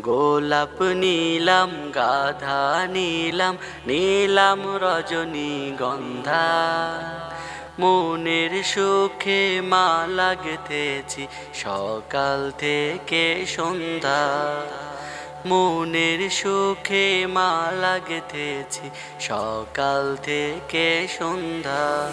গোলাপ নীলাম, গাধা নীলাম নীলাম রজনী গন্ধা। মনের সুখে মালা গেথেছি সকাল থেকে সন্ধ্যা। মনের সুখে মালা গেথেছি সকাল থেকে সন্ধ্যা।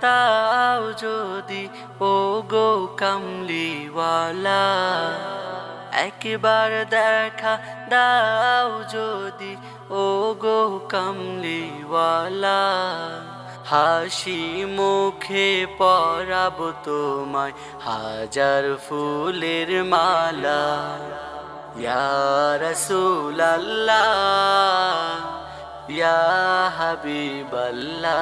তাও যদি ও গো কামলিওয়ালা, একবার দেখা দাও যদি ও গো কামলিওয়ালা, হাসি মুখে পরাব তোমায় হাজার ফুলের মালা। রসুলাল্লাহ, ইয়া হাবিবাল্লাহ।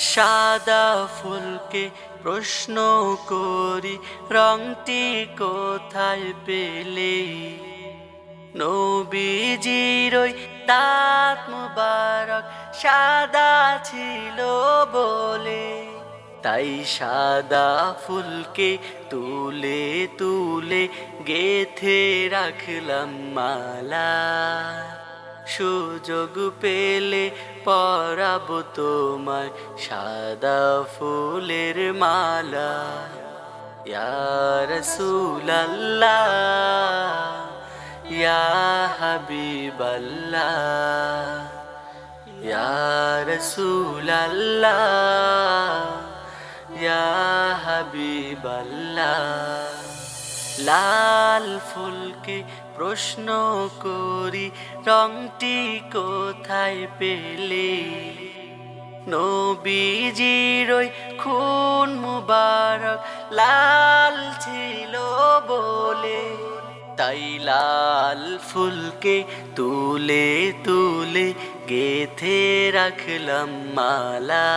সাদা ফুলকে প্রশ্ন করি রংটি কোথায় পেলে? নবীজিরই দাঁত মুবারক সাদা ছিল বলে। তাই সাদা ফুলকে তুলে তুলে গেথে রাখলাম মালা। সুযোগ পেলে পরাব তোমায় সাদা ফুলের মালা। ইয়া রসুলাল্লাহ, ইয়া হাবিবাল্লাহ, ইয়া রসুলাল্লাহ। ইয়া হাবিবাল্লাহ, লাল ফুলকে প্রশ্ন করি, রংটি কোথায় পেলে? নবীজির খুন মুবারক লাল ছিল বলে, তাই লাল ফুলকে তুলে তুলে গেথে রাখলাম মালা।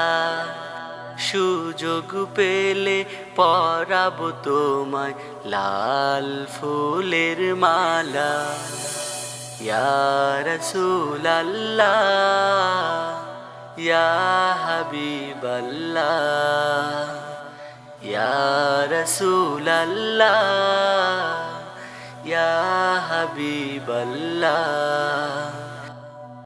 সুযোগ পেলে পরাব তোমায় লাল ফুলের মালা। ইয়া রসুলাল্লাহ, ইয়া হাবিবাল্লাহ, ইয়া রসুলাল্লাহ, ইয়া হাবিবাল্লাহ।